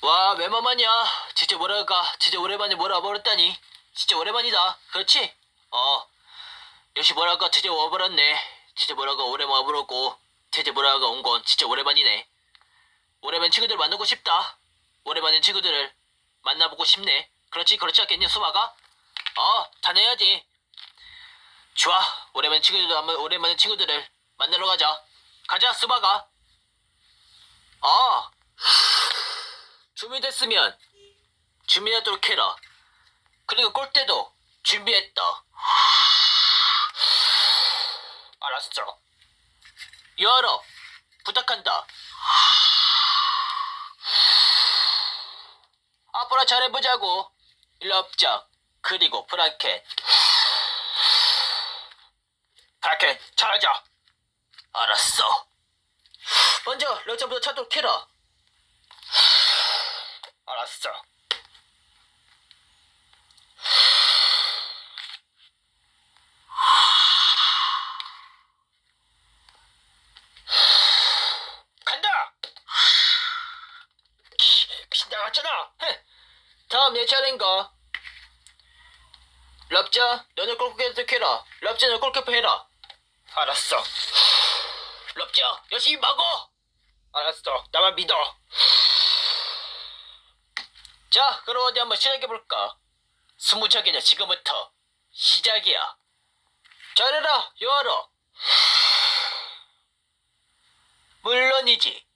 와, 웬만하냐? 진짜 뭐랄까, 진짜 오랜만에 뭐라 버렸다니. 진짜 오랜만이다. 그렇지? 어. 역시 뭐랄까, 드디어 와버렸네. 진짜 뭐랄까, 오랜만에 와버렸고, 진짜 뭐랄까, 온 건 진짜 오랜만이네. 오랜만 친구들 만나고 싶다. 오랜만에 친구들을 만나보고 싶네. 그렇지, 그렇지 않겠니, 수마가? 어, 다녀야지. 좋아, 오랜만에 친구들도 한번 오랜만에 친구들을 만나러 가자. 가자, 수마가. 아, 준비됐으면 준비하도록 해라. 그리고 골대도 준비했다. 알았어. 여러 부탁한다. 앞으로 잘해보자고. 럽작 그리고 브라켓. 브라켓 잘하자. 알았어. 먼저 럽작부터 찾도록 해라. 알았어. 간다. 귀신 나갔잖아. 헤. 다음 내 차례인가? 랍자, 너는 골키퍼 해라. 랍자, 너는 골키퍼 해라. 알았어. 랍자, 열심히 막어. 알았어. 나만 믿어. 자, 그럼 어디 한번 시작해볼까? 스무차기는 지금부터 시작이야. 잘해라, 여하라. 물론이지.